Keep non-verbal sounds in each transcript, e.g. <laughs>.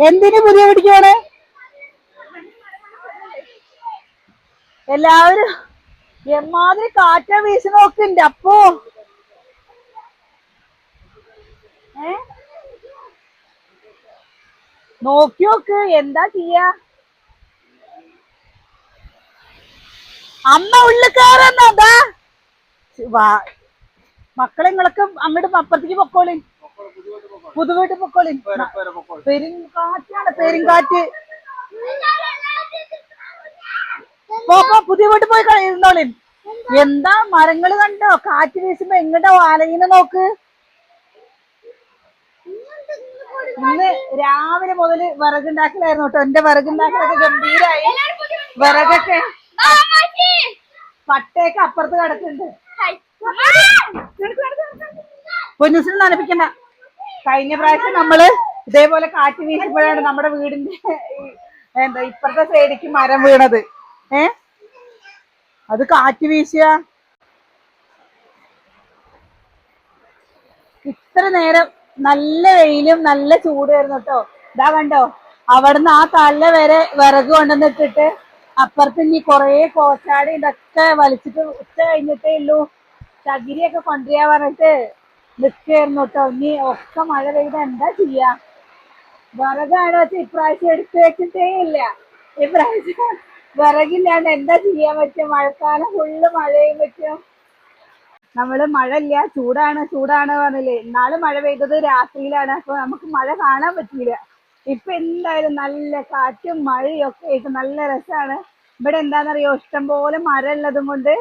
എന്തിനു പുതിയ പിടിക്കുവാണ്? എല്ലാവരും എമ്മാതിരി കാറ്റ വീശി നോക്കുന്നുണ്ട് അപ്പോ. ഏ? നോക്കി നോക്ക് എന്താ ചെയ്യാ? അമ്മ ഉള്ളിൽ കയറുന്നതാ മക്കളെ നിങ്ങളൊക്കെ അങ്ങോട്ട് അപ്പുറത്തേക്ക് പൊക്കോളി. പുതുവീട്ട് പൊക്കോളി. പെരുങ്കാറ്റാണ് പെരുങ്കാറ്റ്. പോപ്പോ പുതിയ വീട്ടിൽ പോയി കഴിയുന്നോളിൻ ഇരുന്നോളി എന്താ മരങ്ങൾ കണ്ടോ? കാറ്റ് വീശുമ്പോ എങ്ങോട്ടാ വാലയിനെ നോക്ക്? ഇന്ന് രാവിലെ മുതൽ വിറകുണ്ടാക്കലായിരുന്നു കേട്ടോ. എന്റെ വിറകുണ്ടാക്കലൊക്കെ ഗംഭീരായി. വിറകൊക്കെ പട്ടയൊക്കെ അപ്പുറത്ത് കിടക്കുന്നുണ്ട്. പൊന്നുസിന് നനപ്പിക്കണ്ട. കഴിഞ്ഞ പ്രാവശ്യം നമ്മൾ ഇതേപോലെ കാറ്റ് വീശുമ്പോഴാണ് നമ്മുടെ വീടിന്റെ എന്താ ഇപ്പുറത്തെ സൈഡിക്ക് മരം വീണത്. ഏ? അത് കാറ്റ് വീശിയ ഇത്ര നേരം നല്ല വെയിലും നല്ല ചൂടായിരുന്നു കേട്ടോ. ഇതാ കണ്ടോ? അവിടുന്ന് ആ തല വരെ വിറക് കൊണ്ടുവന്നിട്ടിട്ട് അപ്പുറത്ത് ഇനി കൊറേ കോച്ചാടി ഇതൊക്കെ വലിച്ചിട്ട് ഉച്ച കഴിഞ്ഞിട്ടേ ഉള്ളൂ. ചകിരിയൊക്കെ കൊണ്ടുവരാ പറഞ്ഞിട്ട് നിൽക്കായിരുന്നു കേട്ടോ. ഇനി ഒക്കെ മഴ പെയ്ത എന്താ ചെയ്യാ? വിറകാണ് വെച്ച് ഇപ്രാവശ്യം എടുത്തു വെച്ചിട്ടേ ഇല്ല. ഇപ്രാവശ്യം വിറകില്ലാണ്ട് എന്താ ചെയ്യാൻ പറ്റും മഴക്കാലം ഫുള്ള് മഴയും പറ്റും. നമ്മൾ മഴ ഇല്ല. ചൂടാണ് ചൂടാണ് പറഞ്ഞില്ലേ. ഇന്നാൾ മഴ പെയ്തത് രാത്രിയിലാണ്. അപ്പൊ നമുക്ക് മഴ കാണാൻ പറ്റിയില്ല ഇപ്പൊ എന്തായാലും നല്ല കാറ്റും മഴയും ഒക്കെ ആയിട്ട് നല്ല രസമാണ് ഇവിടെ എന്താണെന്നറിയോ? ഇഷ്ടംപോലെ മരം ഉള്ളതും കൊണ്ട്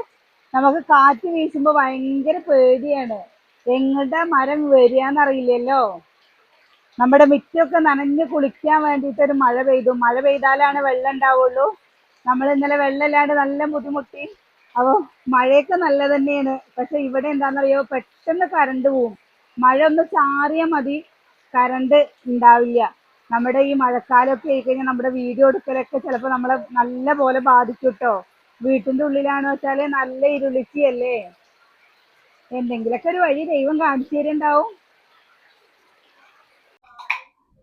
നമുക്ക് കാറ്റ് വീശുമ്പോ ഭയങ്കര പേടിയാണ്. എങ്ങോട്ടാ മരം വരികയെന്നറിയില്ലല്ലോ? നമ്മുടെ മിറ്റമൊക്കെ നനഞ്ഞ് കുളിക്കാൻ വേണ്ടിയിട്ട് ഒരു മഴ പെയ്തു. മഴ പെയ്താലാണ് വെള്ളം ഉണ്ടാവുള്ളൂ. നമ്മൾ ഇന്നലെ വെള്ളം ഇല്ലാണ്ട് നല്ല ബുദ്ധിമുട്ടി. അപ്പോൾ മഴയൊക്കെ നല്ല തന്നെയാണ്. പക്ഷെ ഇവിടെ എന്താണെന്നറിയോ? പെട്ടെന്ന് കറണ്ട് പോവും. മഴ ഒന്ന് ചാറിയാൽ മതി. കറണ്ട് ഉണ്ടാവില്ല. നമ്മുടെ ഈ മഴക്കാലമൊക്കെ ആയി കഴിഞ്ഞാൽ നമ്മുടെ വീഡിയോ എടുക്കലൊക്കെ ചിലപ്പോൾ നമ്മളെ നല്ല പോലെ ബാധിക്കും കേട്ടോ. വീട്ടിന്റെ ഉള്ളിലാണെന്ന് വെച്ചാൽ നല്ല ഇരുളിച്ചിയല്ലേ? എന്തെങ്കിലുമൊക്കെ ഒരു വഴി ദൈവം കാണിച്ചു തരുന്നുണ്ടാവും.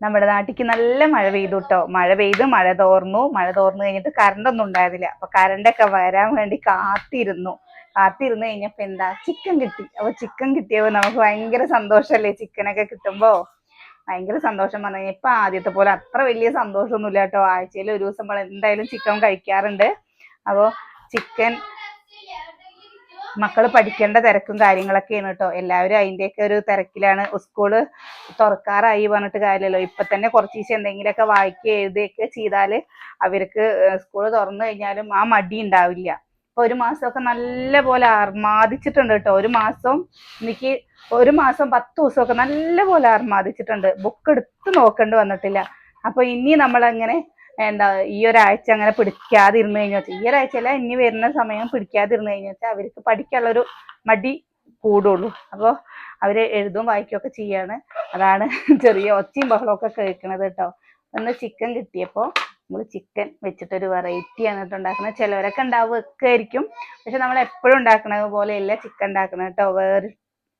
നമ്മുടെ നാട്ടിക്ക് നല്ല മഴ പെയ്തു കേട്ടോ മഴ പെയ്ത് മഴ തോർന്നു. മഴ തോർന്നു കഴിഞ്ഞിട്ട് കറണ്ട് ഒന്നും ഉണ്ടായിരുന്നില്ല. അപ്പൊ കറണ്ടൊക്കെ വരാൻ വേണ്ടി കാത്തിരുന്നു. കാത്തിരുന്നു കഴിഞ്ഞപ്പോ എന്താ? ചിക്കൻ കിട്ടി. അപ്പൊ ചിക്കൻ കിട്ടിയപ്പോ നമുക്ക് ഭയങ്കര സന്തോഷല്ലേ ചിക്കനൊക്കെ കിട്ടുമ്പോ ഭയങ്കര സന്തോഷം പറഞ്ഞു കഴിഞ്ഞാൽ ഇപ്പൊ ആദ്യത്തെ പോലെ അത്ര വലിയ സന്തോഷമൊന്നുമില്ല കേട്ടോ. ആഴ്ചയിൽ ഒരു ദിവസം നമ്മൾ എന്തായാലും ചിക്കൻ കഴിക്കാറുണ്ട്. അപ്പോൾ ചിക്കൻ മക്കൾ പഠിക്കേണ്ട തിരക്കും കാര്യങ്ങളൊക്കെയാണ് കേട്ടോ എല്ലാവരും അതിന്റെയൊക്കെ ഒരു തിരക്കിലാണ്. സ്കൂൾ തുറക്കാറായി പറഞ്ഞിട്ട് കാര്യമല്ലോ ഇപ്പൊ തന്നെ കുറച്ച് ദിവസം എന്തെങ്കിലുമൊക്കെ വായിക്കുക എഴുതുകയൊക്കെ ചെയ്താൽ അവർക്ക് സ്കൂൾ തുറന്നു കഴിഞ്ഞാലും ആ മടി ഉണ്ടാവില്ല. അപ്പൊ ഒരു മാസമൊക്കെ നല്ല പോലെ ആർമാദിച്ചിട്ടുണ്ട് കേട്ടോ ഒരു മാസം എനിക്ക് ഒരു മാസം പത്ത് ദിവസമൊക്കെ നല്ല പോലെ ആർമാദിച്ചിട്ടുണ്ട്. ബുക്ക് എടുത്ത് നോക്കേണ്ടി വന്നിട്ടില്ല. അപ്പൊ ഇനി നമ്മളങ്ങനെ എന്താ ഈ ഒരാഴ്ച അങ്ങനെ പിടിക്കാതിരുന്നു കഴിഞ്ഞാൽ ഈ ഒരാഴ്ചയല്ല ഇനി വരുന്ന സമയം പിടിക്കാതിരുന്നു കഴിഞ്ഞാൽ അവർക്ക് പഠിക്കാനുള്ളൊരു മടി കൂടുള്ളൂ. അപ്പോൾ അവർ എഴുതും വായിക്കുകയൊക്കെ ചെയ്യാണ്. അതാണ് ചെറിയ ഒച്ചയും ബഹളമൊക്കെ കേൾക്കണത് കേട്ടോ. ഒന്ന് ചിക്കൻ കിട്ടിയപ്പോൾ നമ്മൾ ചിക്കൻ വെച്ചിട്ടൊരു വെറൈറ്റി ആണ് ഉണ്ടാക്കുന്നത് ചിലവരൊക്കെ ഉണ്ടാവുകയായിരിക്കും പക്ഷെ നമ്മൾ എപ്പോഴും ഉണ്ടാക്കുന്നത് പോലെയല്ല ചിക്കൻ ഉണ്ടാക്കുന്നത് കേട്ടോ. വേറെ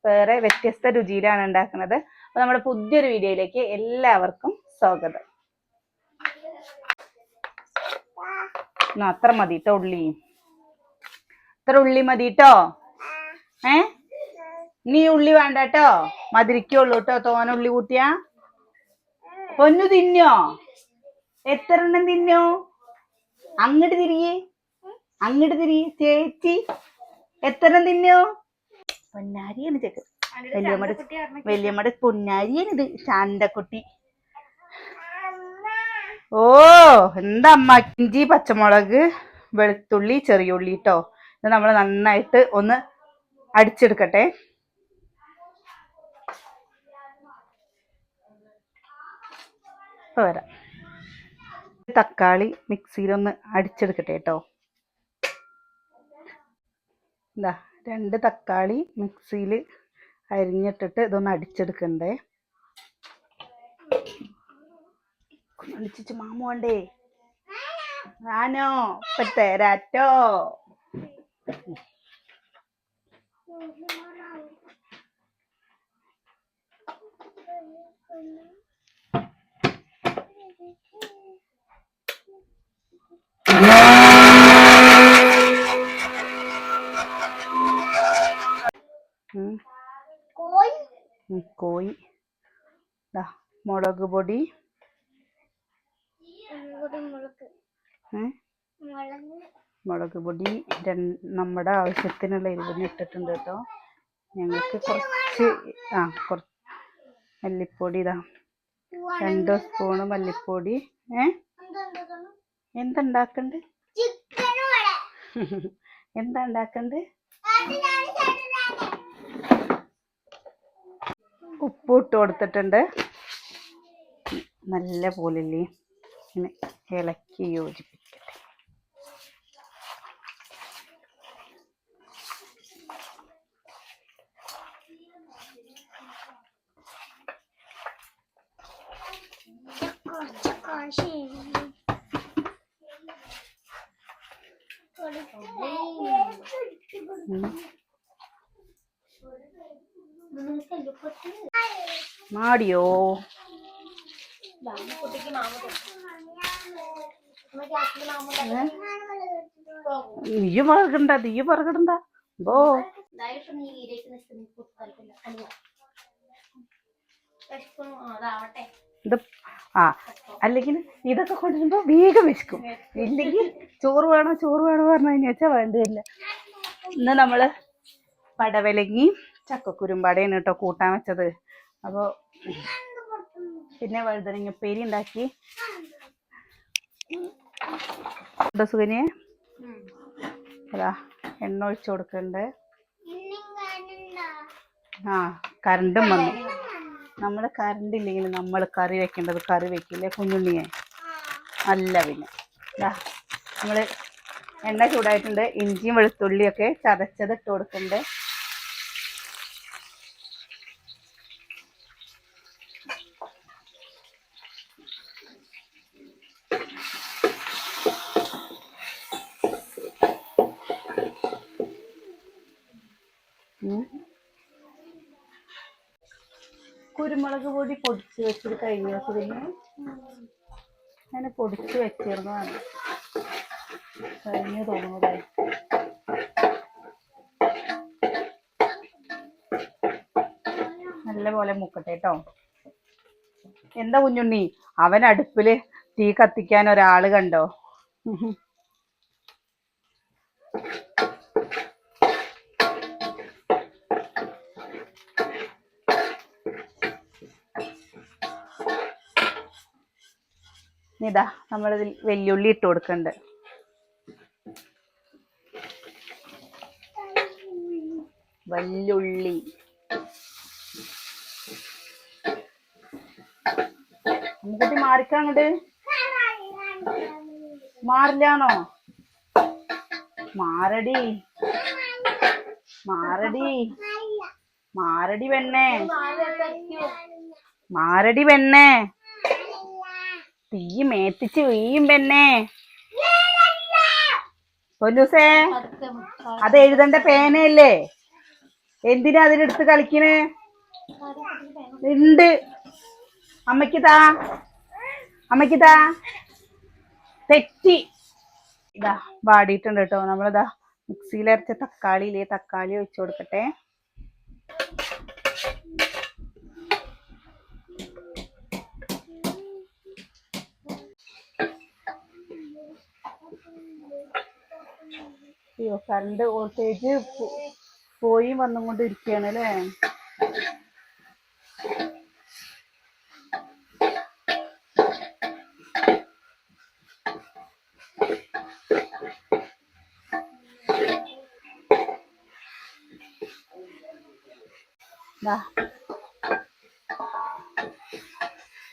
വേറെ വ്യത്യസ്ത രുചിയിലാണ് ഉണ്ടാക്കുന്നത് അപ്പോൾ നമ്മുടെ പുതിയൊരു വീഡിയോയിലേക്ക് എല്ലാവർക്കും സ്വാഗതം. എന്നാ അത്ര മതി കേട്ടോ ഉള്ളി. ഇത്ര ഉള്ളി മതി കേട്ടോ ഏ? നീ ഉള്ളി വേണ്ട കേട്ടോ മതിരിക്കുള്ളൂ കേട്ടോ തോന ഉള്ളി കൂട്ടിയാ. പൊന്നു തിന്നോ? എത്ര എണ്ണം തിന്നോ? അങ്ങോട്ട് തിരിയേ. അങ്ങോട്ട് തിരിയേ ചേച്ചി. എത്ര എണ്ണം തിന്നോ? പൊന്നാരിയാണ് ചേക്ക് വലിയമ്മയുടെ വലിയമ്മയുടെ പൊന്നാരിയാണ് ഇത് ശാന്തക്കുട്ടി. ഓ എന്താ അമ്മ? ഇഞ്ചി പച്ചമുളക് വെളുത്തുള്ളി ചെറിയ ഉള്ളി കേട്ടോ ഇത് നമ്മൾ നന്നായിട്ട് ഒന്ന് അടിച്ചെടുക്കട്ടെ. വരാം. തക്കാളി മിക്സിയിലൊന്ന് അടിച്ചെടുക്കട്ടെ കേട്ടോ എന്താ രണ്ട് തക്കാളി മിക്സിയിൽ അരിഞ്ഞിട്ടിട്ട് ഇതൊന്ന് അടിച്ചെടുക്കണ്ടേ. അടിച്ചിട്ട് മാമു വേണ്ടേ ആനോ ഇപ്പൊ തരാറ്റോ. കോഴി മുളക് പൊടി. മുളക്. പൊടി നമ്മുടെ ആവശ്യത്തിനുള്ള എരിവിന് ഇട്ടിട്ടുണ്ട് കേട്ടോ. ഞങ്ങൾക്ക് കുറച്ച് ആ കുറച്ച് മല്ലിപ്പൊടി ഇതാ. രണ്ട് സ്പൂണ് മല്ലിപ്പൊടി. ഏ? എന്തുണ്ടാക്കണ്ട്? എന്താ ഉണ്ടാക്കണ്ട്. ഉപ്പ് ഇട്ട് കൊടുത്തിട്ടുണ്ട്. നല്ല പോലില്ലേ? ഇങ്ങനെ ഇളക്കി യോജിപ്പിക്കട്ടെ മാടിയോ ഉം. മാടിയോ ഏ? നീ പറകണ്ട നീ പറകണ്ട ബോ ഇത് ആ അല്ലെങ്കിൽ ഇതൊക്കെ കൊണ്ടുവരുമ്പോ വേഗം വിശക്കും. ഇല്ലെങ്കിൽ ചോറ് വേണോ ചോറ് വേണോ പറഞ്ഞു കഴിഞ്ഞാൽ വെച്ചാൽ വേണ്ടതില്ല ഇന്ന് നമ്മൾ പടവലങ്ങി ചക്കക്കുരുമ്പാടയാണ് കേട്ടോ കൂട്ടാൻ വെച്ചത്. അപ്പോൾ പിന്നെ വഴുതനങ്ങ പേരി ഉണ്ടാക്കി. സുകന്യെ? അതാ എണ്ണ ഒഴിച്ചു കൊടുക്കണ്ട്. ആ കരണ്ടും വന്നു. നമ്മുടെ കരണ്ട് ഇല്ലെങ്കിൽ നമ്മൾ കറി വെക്കേണ്ടത് കറി വെക്കില്ലേ കുഞ്ഞുണ്ണിയെ? അല്ല പിന്നെ. നമ്മൾ എണ്ണ ചൂടായിട്ടുണ്ട് ഇഞ്ചിയും വെളുത്തുള്ളിയൊക്കെ ചതച്ചത് ഇട്ട് കൊടുക്കുന്നുണ്ട് ഉം. കുരുമുളക് പൊടി പൊടിച്ച് വെച്ചിട്ട് കഴിഞ്ഞ ദിവസം പിന്നെ ഞാൻ പൊടിച്ച് വെച്ചിരുന്നതാണ് കഴിഞ്ഞു തോന്നുന്നതായി നല്ലപോലെ മുക്കട്ടെ കേട്ടോ എന്താ കുഞ്ഞുണ്ണി? അവൻ അടുപ്പിൽ തീ കത്തിക്കാൻ ഒരാൾ കണ്ടോ? ഇതാ നമ്മളിതിൽ വെല്ലുള്ളി ഇട്ട് കൊടുക്കണ്ട്. വല്ലുള്ളി. നമുക്കിട്ട് മാറിക്കാങ്ങോട്ട് മാറില്ലാണോ മാറടി. മാറടി. മാറടി വെണ്ണേ മാറടി പെണ്ണേ. തീ മേത്തിച്ച് വീയും പെണ്ണേ. പൊന്നൂസേ അത് എഴുതണ്ട പേനയല്ലേ? എന്തിനാ അതിനെടുത്ത് കളിക്കണ്? ഉണ്ട്. അമ്മയ്ക്ക് താ. തെറ്റി. ഇതാ വാടിയിട്ടുണ്ട് കേട്ടോ. നമ്മളിതാ മിക്സിയിലരച്ച തക്കാളിയില്ലേ തക്കാളി ഒഴിച്ചു കൊടുക്കട്ടെ. അയ്യോ കറണ്ട് വോൾട്ടേജ് പോയി വന്നും കൊണ്ട് ഇരിക്കുകയാണ് അല്ലേ.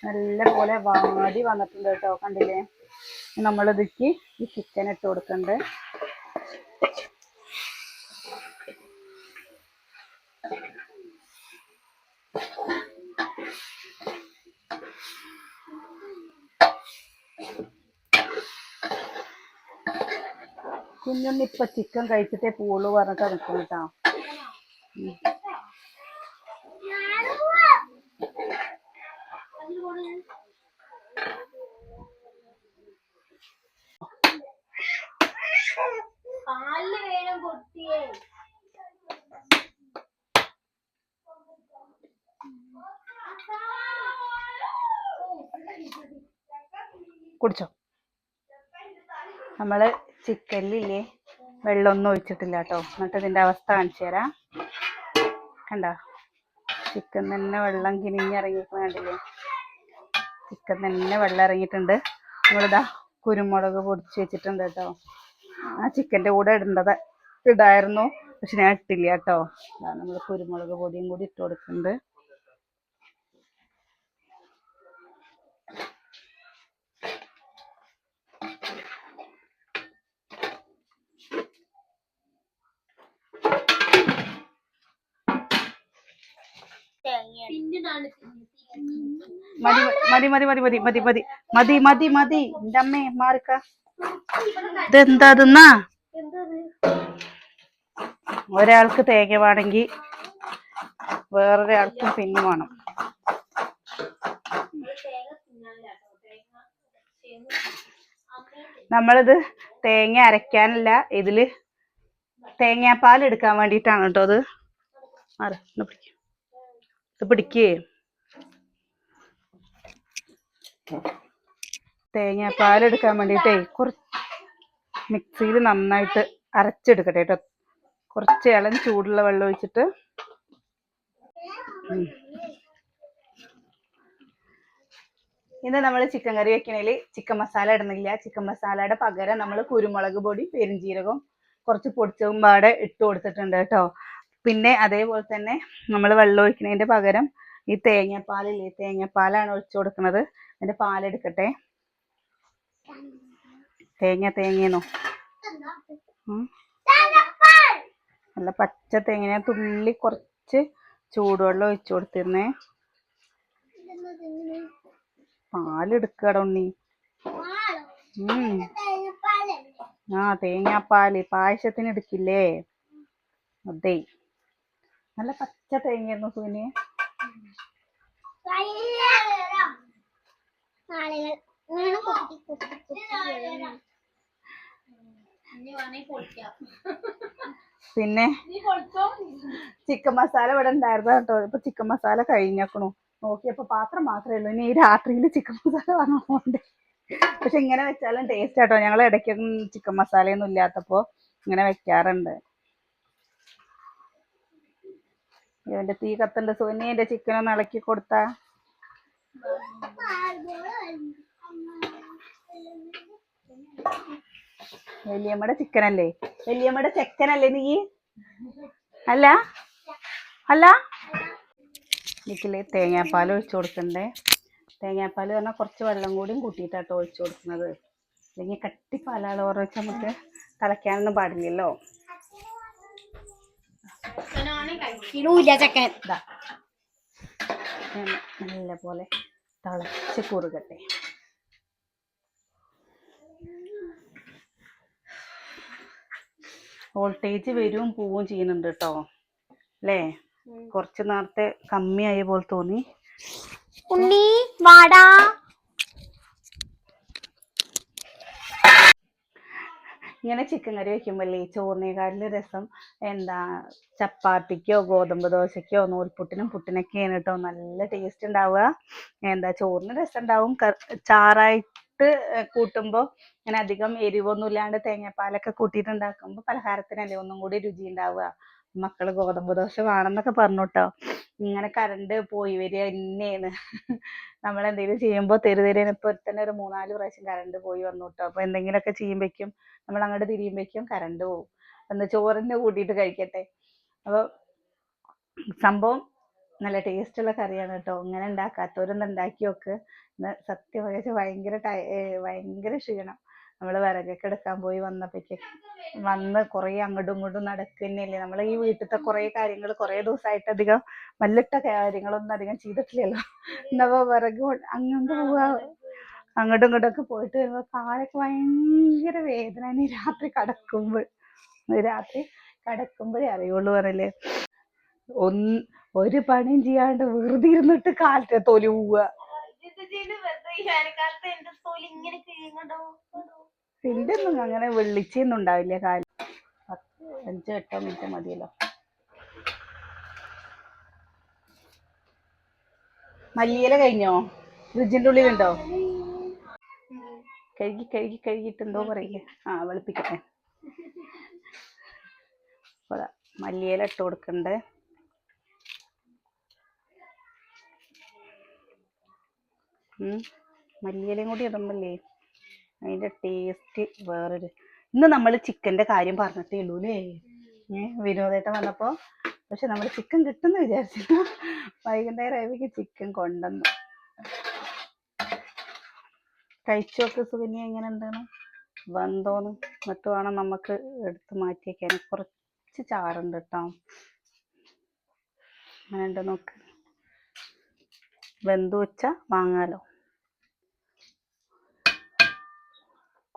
നല്ല പോലെ വാടി വന്നിട്ടുണ്ട് കേട്ടോ കണ്ടില്ലേ? നമ്മളിതിക്ക് ഈ ചിക്കൻ ഇട്ട് കൊടുക്കണ്ട്. കുഞ്ഞുണ്ണി ഇപ്പൊ ചിക്കൻ കഴിച്ചിട്ടേ പോവുള്ളൂ പറഞ്ഞിട്ട് നിൽക്കണം കേട്ടോ വെള്ളമൊന്നും ഒഴിച്ചിട്ടില്ല കേട്ടോ. എന്നിട്ട് ഇതിന്റെ അവസ്ഥ കാണിച്ചു തരാം. കണ്ട? ചിക്കൻ തന്നെ വെള്ളം കിനിഞ്ഞിറങ്ങിയിരിക്കുന്ന കണ്ടില്ലേ? ചിക്കൻ തന്നെ വെള്ളം ഇറങ്ങിയിട്ടുണ്ട്. നമ്മളിതാ കുരുമുളക് പൊടിച്ച് വെച്ചിട്ടുണ്ട് കേട്ടോ. ആ ചിക്കന്റെ കൂടെ ഇടേണ്ടത് ഇടായിരുന്നു. പക്ഷെ ഞാൻ ഇട്ടില്ല കേട്ടോ. നമ്മൾ കുരുമുളക് പൊടിയും കൂടി ഇട്ട് കൊടുക്കുന്നുണ്ട്. മതി മതി മതി മതി മതി മതി മതി. മതി മതി എന്റെ അമ്മേ മാറിക്ക. ഇതെന്താ തിന്നാ ഒരാൾക്ക് തേങ്ങ വേണമെങ്കിൽ വേറൊരാൾക്കും പിന്നു വേണം. നമ്മളിത് തേങ്ങ അരയ്ക്കാനല്ല ഇതിൽ തേങ്ങാപ്പാൽ എടുക്കാൻ വേണ്ടിയിട്ടാണ് കേട്ടോ അത്. മാറി പിടിക്ക്. പിടിക്കേ. തേങ്ങ പാലെടുക്കാൻ വേണ്ടിയിട്ടേ കുറച്ച് മിക്സിയിൽ നന്നായിട്ട് അരച്ചെടുക്കട്ടെ കേട്ടോ. കുറച്ച് ഇളം ചൂടുള്ള വെള്ളം ഒഴിച്ചിട്ട്. ഇന്ന് നമ്മൾ ചിക്കൻ കറി വെക്കണേൽ ചിക്കൻ മസാല ഇടുന്നില്ല. ചിക്കൻ മസാലയുടെ പകരം നമ്മൾ കുരുമുളക് പൊടി പെരുംജീരകം കുറച്ച് പൊടിച്ചതും പാടെ ഇട്ട് കൊടുത്തിട്ടുണ്ട് കേട്ടോ. പിന്നെ അതേപോലെ തന്നെ നമ്മൾ വെള്ളം ഒഴിക്കുന്നതിന്റെ പകരം ഈ തേങ്ങാപ്പാലില്ലേ തേങ്ങാപ്പാലാണ് ഒഴിച്ചു കൊടുക്കുന്നത്. അതിന്റെ പാലെടുക്കട്ടെ. തേങ്ങ തേങ്ങേനോ. നല്ല പച്ച തേങ്ങ തുള്ളി കുറച്ച് ചൂടുവെള്ളം ഒഴിച്ചു കൊടുത്തിരുന്നേ. പാലെടുക്കട ഉണ്ണി. ആ തേങ്ങാപ്പാൽ. പായസത്തിന് എടുക്കില്ലേ? അതെ. നല്ല പച്ച തേങ്ങയായിരുന്നു സുവിന്. പിന്നെ ചിക്കൻ മസാല ഇവിടെ ഉണ്ടായിരുന്നു കേട്ടോ. ഇപ്പൊ ചിക്കൻ മസാല കഴിഞ്ഞേക്കണു. നോക്കിയപ്പോ പാത്രം മാത്രമേ ഉള്ളൂ. ഇനി ഈ രാത്രിയിൽ ചിക്കൻ മസാല വാങ്ങാൻ പക്ഷെ ഇങ്ങനെ വെച്ചാലും ടേസ്റ്റ് ആട്ടോ. ഞങ്ങൾ ഇടയ്ക്കൊന്നും ചിക്കൻ മസാലയൊന്നും ഇല്ലാത്തപ്പോ ഇങ്ങനെ വെക്കാറുണ്ട്. ഇവന്റെ തീ കത്തണ്ട് സുനി എന്റെ ചിക്കൻ ഒന്ന് ഇളക്കി കൊടുത്താ. വലിയമ്മയുടെ ചിക്കൻ അല്ലേ? വലിയമ്മയുടെ ചെക്കനല്ലേ നീ? അല്ല? അല്ല? എനിക്കില്ലേ തേങ്ങാപ്പാൽ ഒഴിച്ചു കൊടുക്കണ്ടേ? തേങ്ങാപ്പാൽ പറഞ്ഞാൽ കുറച്ച് വെള്ളം കൂടിയും കൂട്ടിയിട്ടാട്ടോ ഒഴിച്ചു കൊടുക്കുന്നത്. അല്ലെങ്കിൽ കട്ടിപ്പാലാളോ വെച്ചാൽ നമുക്ക് തിളയ്ക്കാനൊന്നും പാടില്ലല്ലോ. ഇടൂല ചക്കൻ നല്ല പോലെ തളച്ച് കുറുകട്ടെ. വോൾട്ടേജ് വരും പോവും ചെയ്യുന്നുണ്ട് കേട്ടോ അല്ലേ കുറച്ച് നേരത്തെ കമ്മിയായ പോലെ തോന്നി. ഉണ്ണി വാടാ. ഇങ്ങനെ ചിക്കൻ കറി വെക്കുമ്പോഴേ ചോറിനേക്കാട്ടിലും രസം? എന്താ ചപ്പാത്തിക്കോ ഗോതമ്പ് ദോശയ്ക്കോ നൂൽപുട്ടിനും പുട്ടിനൊക്കെയാണ് കേട്ടോ നല്ല ടേസ്റ്റ് ഉണ്ടാവുക എന്താ ചോറിന് രസം ഉണ്ടാവും ചാറായിട്ട് കൂട്ടുമ്പോൾ ഇങ്ങനെ അധികം എരിവൊന്നും ഇല്ലാണ്ട് തേങ്ങാപ്പാലൊക്കെ കൂട്ടിയിട്ട് ഉണ്ടാക്കുമ്പോൾ പലഹാരത്തിനല്ലേ ഒന്നും കൂടി രുചി ഉണ്ടാവുക മക്കൾ ഗോതമ്പ് ദോശ വേണമെന്നൊക്കെ പറഞ്ഞു കേട്ടോ ഇങ്ങനെ കറണ്ട് പോയി വരിക തന്നെയാണ്. നമ്മൾ എന്തെങ്കിലും ചെയ്യുമ്പോൾ തെരുതെരേന് ഇപ്പൊ തന്നെ ഒരു മൂന്നാൽ പ്രാവശ്യം കറണ്ട് പോയി വന്നു കേട്ടോ അപ്പൊ എന്തെങ്കിലുമൊക്കെ ചെയ്യുമ്പോഴേക്കും നമ്മൾ അങ്ങോട്ട് തിരിയുമ്പോഴേക്കും കറണ്ട് പോകും ഒന്ന് ചോറിന്റെ കൂട്ടിയിട്ട് കഴിക്കട്ടെ. അപ്പൊ സംഭവം നല്ല ടേസ്റ്റുള്ള കറിയാണ് കേട്ടോ ഇങ്ങനെ ഉണ്ടാക്കാത്തവരൊന്നും ഉണ്ടാക്കി നോക്ക്. സത്യം പറഞ്ഞാൽ ഭയങ്കര ഭയങ്കര ക്ഷീണം. നമ്മൾ വിറകൊക്കെ എടുക്കാൻ പോയി വന്നപ്പോഴേക്ക് വന്ന് കുറേ അങ്ങോട്ടും ഇങ്ങോട്ടും നടക്കുന്നില്ലേ നമ്മൾ ഈ വീട്ടിലത്തെ കുറേ കാര്യങ്ങൾ കുറേ ദിവസമായിട്ട് അധികം വല്ലിട്ട കാര്യങ്ങളൊന്നും അധികം ചെയ്തിട്ടില്ലല്ലോ. എന്നപ്പോ വിറക് അങ്ങോട്ട് പോവാ. അങ്ങോട്ടും ഇങ്ങോട്ടൊക്കെ പോയിട്ട് വരുമ്പോ കാലൊക്കെ ഭയങ്കര വേദന രാത്രി കടക്കുമ്പോൾ രാത്രി കടക്കുമ്പോഴേ അറിയുള്ളൂ പറയല്ലേ ഒന്ന് ഒരു പണിയും ചെയ്യാണ്ട് വെറുതെ ഇരുന്നിട്ട് കാലത്തെ തൊലി പോവുക എന്റെ ഒന്നും അങ്ങനെ വെള്ളിച്ചൊന്നും ഉണ്ടാവില്ല കാലം. അഞ്ചോ എട്ടോ മിനിറ്റ് മതിയല്ലോ. മല്ലിയില കഴിഞ്ഞോ? ഫ്രിഡ്ജിന്റെ ഉള്ളിലുണ്ടോ കഴുകി കഴുകി കഴുകിയിട്ട് എന്തോ പറയില്ലേ? ആ വെളുപ്പിക്കട്ടെ. മല്ലിയില ഇട്ട് കൊടുക്കണ്ടേ. മല്ലിയിലയും കൂടി ഇടുമ്പല്ലേ അതിന്റെ ടേസ്റ്റ് വേറൊരു. ഇന്ന് നമ്മൾ ചിക്കന്റെ കാര്യം പറഞ്ഞിട്ടേ ഉള്ളൂ അല്ലേ? വിനോദേട്ടൻ വന്നപ്പോൾ പക്ഷെ നമ്മൾ ചിക്കൻ കിട്ടുമെന്ന് വിചാരിച്ചില്ല വൈകുന്നേരം ആയപ്പോഴേക്ക് ചിക്കൻ കൊണ്ടുവന്നു. കഴിച്ചു നോക്ക് സുകന്യ എങ്ങനെ എന്താണ് വെന്തോന്ന് എന്നിട്ട് വേണം നമുക്ക് എടുത്ത് മാറ്റി വെക്കാൻ കുറച്ച് ചാറുണ്ട് കേട്ടോ. അങ്ങനെ ഉണ്ട് നോക്ക്. വെന്തു വെച്ച വാങ്ങാലോ.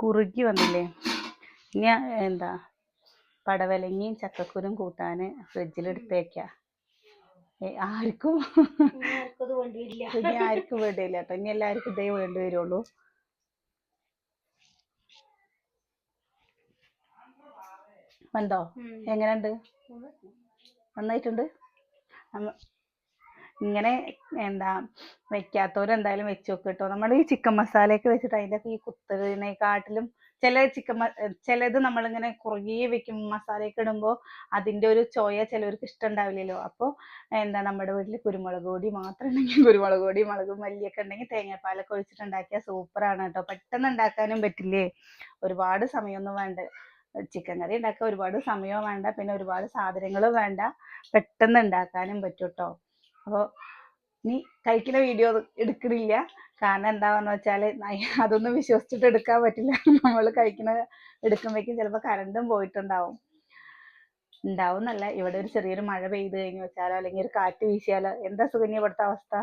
കുറുകി വന്നില്ലേ? ഇനി എന്താ പടവലങ്ങിയും ചക്കക്കുരും കൂട്ടാൻ ഫ്രിഡ്ജിൽ എടുത്ത് ആർക്കും ഇനി ആർക്കും വേണ്ടിയില്ല കേട്ടോ. ഇനി എല്ലാവർക്കും ഇതേ വേണ്ടി വരുള്ളൂ. വന്നോ എങ്ങനെയുണ്ട്? നന്നായിട്ടുണ്ട്? ഇങ്ങനെ എന്താ വെക്കാത്തവരെന്തായാലും വെച്ച് നോക്ക് കേട്ടോ നമ്മൾ ഈ ചിക്കൻ മസാലയൊക്കെ വെച്ചിട്ട് അതിന്റെ ഈ കുത്തതിനെക്കാട്ടിലും ചില ചിക്കൻ ചിലത് നമ്മളിങ്ങനെ കുറേ വെക്കും. മസാലയൊക്കെ ഇടുമ്പോൾ അതിന്റെ ഒരു ചോയ ചിലവർക്ക് ഇഷ്ടമുണ്ടാവില്ലല്ലോ അപ്പോൾ എന്താ നമ്മുടെ വീട്ടിൽ കുരുമുളക് പൊടി മാത്രം ഉണ്ടെങ്കിൽ കുരുമുളക് പൊടി മുളക് മല്ലിയൊക്കെ ഉണ്ടെങ്കിൽ തേങ്ങാപ്പാലൊക്കെ ഒഴിച്ചിട്ട് ഉണ്ടാക്കിയാൽ സൂപ്പറാണ് കേട്ടോ. പെട്ടെന്ന് ഉണ്ടാക്കാനും പറ്റില്ലേ? ഒരുപാട് സമയമൊന്നും വേണ്ട. ചിക്കൻ കറി ഉണ്ടാക്കാൻ ഒരുപാട് സമയവും വേണ്ട. പിന്നെ ഒരുപാട് സാധനങ്ങളും വേണ്ട. പെട്ടെന്ന് ഉണ്ടാക്കാനും പറ്റും കേട്ടോ. അപ്പോൾ നീ കഴിക്കുന്ന വീഡിയോ എടുക്കണില്ല. കാരണം എന്താണെന്ന് വെച്ചാൽ അതൊന്നും വിശ്വസിച്ചിട്ട് എടുക്കാൻ പറ്റില്ല. <laughs> നമ്മൾ കഴിക്കുന്ന എടുക്കുമ്പോഴേക്കും ചിലപ്പോൾ കറണ്ടും പോയിട്ടുണ്ടാവും. ഉണ്ടാവും എന്നല്ല ഇവിടെ ഒരു ചെറിയൊരു മഴ പെയ്ത് കഴിഞ്ഞു വെച്ചാലോ അല്ലെങ്കിൽ ഒരു കാറ്റ് വീശിയാലോ എന്താ സുകന്യ ഇവിടുത്തെ അവസ്ഥ?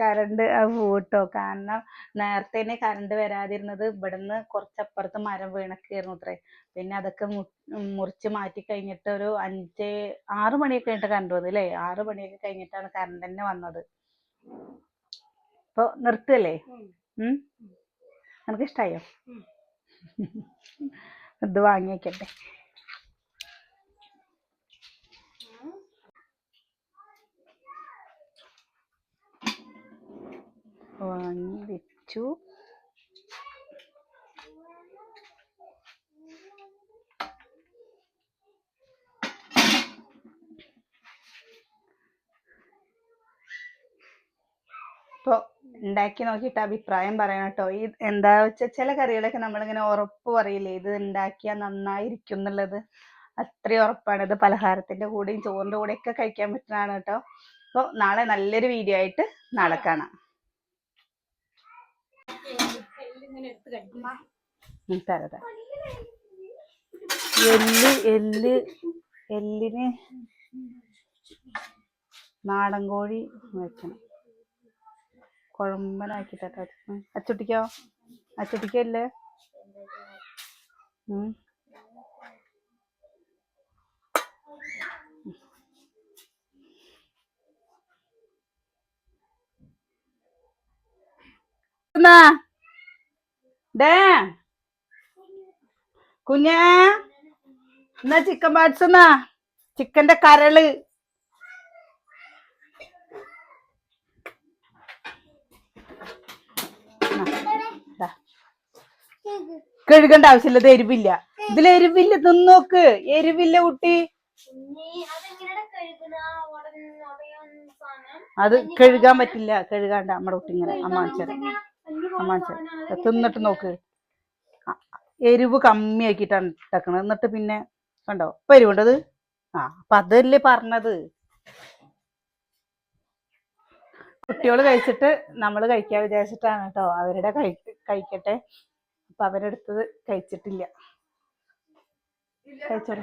കറണ്ട് പോട്ടോ കാരണം നേരത്തെ തന്നെ കറണ്ട് വരാതിരുന്നത് ഇവിടുന്ന് കുറച്ചപ്പുറത്ത് മരം വീണക്കായിരുന്നു അത്രേ. പിന്നെ അതൊക്കെ മുറിച്ച് മാറ്റി കഴിഞ്ഞിട്ട് ഒരു അഞ്ച് ആറ് മണിയൊക്കെ കഴിഞ്ഞിട്ട് കറണ്ട് വന്നു അല്ലേ? ആറ് മണിയൊക്കെ കഴിഞ്ഞിട്ടാണ് കറണ്ട് തന്നെ വന്നത്. ഇപ്പൊ നിർത്തല്ലേ? ഉം? നിനക്ക് ഇഷ്ടായോ ഇത് വാങ്ങി വെക്കട്ടെ വാങ്ങി വെച്ചു ഇപ്പോൾ ഉണ്ടാക്കി നോക്കിയിട്ട് അഭിപ്രായം പറയണം കേട്ടോ. ഈ എന്താ വെച്ചാൽ ചില കറികളൊക്കെ നമ്മളിങ്ങനെ ഉറപ്പ് പറയില്ലേ ഇത് ഉണ്ടാക്കിയാൽ നന്നായിരിക്കും എന്നുള്ളത്. അത്രയും ഉറപ്പാണ്. ഇത് പലഹാരത്തിന്റെ കൂടെയും ചോറിന്റെ കൂടെയൊക്കെ കഴിക്കാൻ പറ്റുന്നതാണ് കേട്ടോ. അപ്പോൾ നാളെ നല്ലൊരു വീഡിയോ ആയിട്ട് നാളെ കാണാം. തരാം തരാം എല്ല് എല്ല് എല്ലിന് നാടൻ കോഴി വെക്കണം. കുഴമ്പനാക്കിട്ടോ അച്ചുട്ടിക്കോ? അച്ചുട്ടിക്കല്ലേ എന്നാ ഡേ കുഞ്ഞാ എന്നാ ചിക്കൻ പാർട്സ് എന്നാ? ചിക്കന്റെ കരൾ. കഴുകേണ്ട ആവശ്യമില്ല ഇത് എരിവില്ല. ഇതിൽ എരിവില്ല തിന്നോക്ക്. എരിവില്ല കുട്ടി. അത് കഴുകാൻ പറ്റില്ല കഴുകാണ്ട നമ്മുടെ കുട്ടി ഇങ്ങനെ അമ്മ കാണിച്ചത് അമ്മ കാണിച്ചത് തിന്നിട്ട് നോക്ക്. എരിവ് കമ്മിയാക്കിയിട്ടാണ് ഇട്ടക്കണത്. എന്നിട്ട് പിന്നെ കണ്ടോ? ഇപ്പൊ എരിവുണ്ടത് ആ അപ്പൊ അതല്ലേ പറഞ്ഞത്. കുട്ടികൾ കഴിച്ചിട്ട് നമ്മൾ കഴിക്കാൻ വിചാരിച്ചിട്ടാണ് കേട്ടോ. അവരുടെ കഴി കഴിക്കട്ടെ. അപ്പൊ അവരെടുത്തത് കഴിച്ചിട്ടില്ല. കഴിച്ചോളൂ.